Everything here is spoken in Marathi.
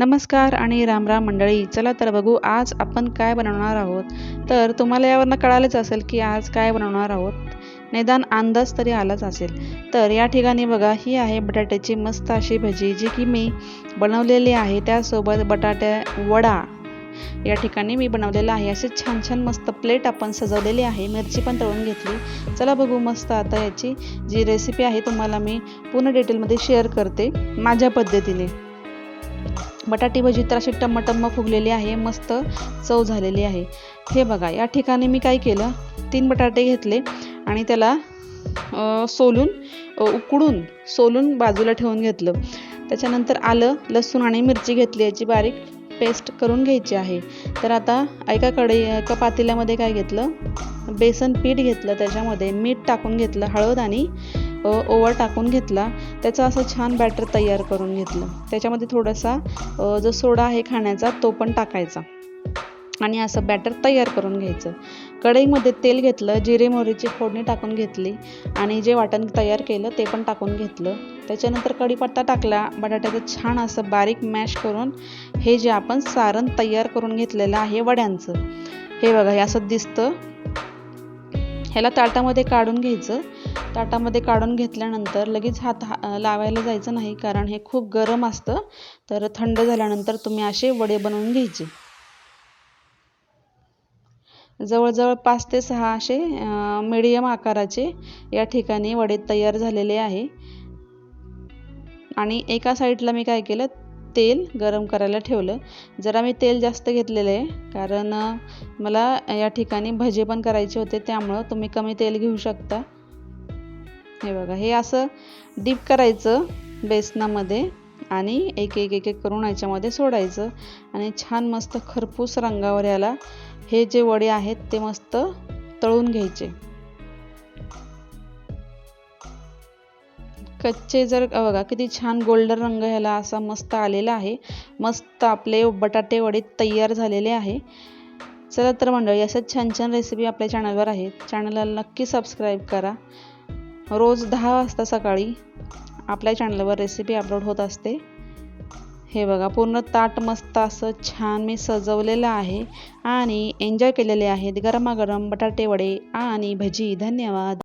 नमस्कार आणि रामराम मंडळी चला तर बघू आज आपण काय बनवणार आहोत. तर तुम्हाला यावरनं कळालंच असेल की आज काय बनवणार आहोत. निदान अंदाज तरी आलाच असेल. तर या ठिकाणी बघा ही आहे बटाट्याची मस्त अशी भजी जी की मी बनवलेली आहे. त्यासोबत बटाट्या वडा या ठिकाणी मी बनवलेला आहे. असे छान छान मस्त प्लेट आपण सजवलेली आहे. मिरची पण तळून घेतली. चला बघू मस्त आता याची जी रेसिपी आहे तुम्हाला मी पूर्ण डिटेलमध्ये शेअर करते. माझ्या पद्धतीने. बटाटी भजी तर अशी टम्मटम्म फुगलेली आहे मस्त चव झालेली आहे. हे बघा या ठिकाणी मी काय केलं तीन बटाटे घेतले आणि त्याला सोलून उकडून सोलून बाजूला ठेवून घेतलं. त्याच्यानंतर आलं लसूण आणि मिरची घेतली याची बारीक पेस्ट करून घ्यायची आहे. तर आता एका कढई एका पातेल्यामध्ये काय घेतलं बेसन पीठ घेतलं त्याच्यामध्ये मीठ टाकून घेतलं हळद आणि ओवा टाकून घेतला. त्याचा असं छान बॅटर तयार करून घेतलं. त्याच्यामध्ये थोडासा जो सोडा आहे खाण्याचा तो पण टाकायचा. आणि असं बॅटर तयार करून घ्यायचं. कढईमध्ये तेल घेतलं जिरे मोहरीची फोडणी टाकून घेतली आणि जे वाटण तयार केलं ते पण टाकून घेतलं. त्याच्यानंतर कढीपत्ता टाकला. बटाट्याचं छान असं बारीक मॅश करून हे जे आपण सारण तयार करून घेतलेलं आहे वड्यांचं हे बघा हे असं दिसतं. ह्याला ताटामध्ये काढून घ्यायचं. ताटामध्ये काढून घेतल्यानंतर लगेच हात लावायला जायचं नाही कारण हे खूप गरम असतं. तर थंड झाल्यानंतर तुम्ही असे वडे बनवून घ्यायचे. जवळजवळ पाच ते सहा असे मिडियम आकाराचे या ठिकाणी वडे तयार झालेले आहे. आणि एका साईडला मी काय केलं तेल गरम करायला ठेवलं. जरा मी तेल जास्त घेतलेलं आहे कारण मला या ठिकाणी भजे पण करायचे होते त्यामुळं तुम्ही कमी तेल घेऊ शकता. हे बघा हे असं डीप करायचं बेसनामध्ये आणि एक एक एक एक करून याच्यामध्ये सोडायचं. आणि छान मस्त खरपूस रंगावर याला हे जे वडे आहेत ते मस्त तळून घ्यायचे. कच्चे जर बघा किती छान गोल्डन रंग ह्याला असा मस्त आलेला आहे. मस्त आपले बटाटे वडे तयार झालेले आहे. चला तर मंडळी अशा छान छान रेसिपी आपल्या चॅनलवर आहेत. चॅनलला नक्की सबस्क्राईब करा. रोज दहा वाजता सकाळी आपल्या चॅनलवर रेसिपी अपलोड होत असते. हे बघा पूर्ण ताट मस्त असं छान मी सजवलेलं आहे आणि एन्जॉय केलेले आहेत गरमागरम बटाटे वडे आणि भजी. धन्यवाद.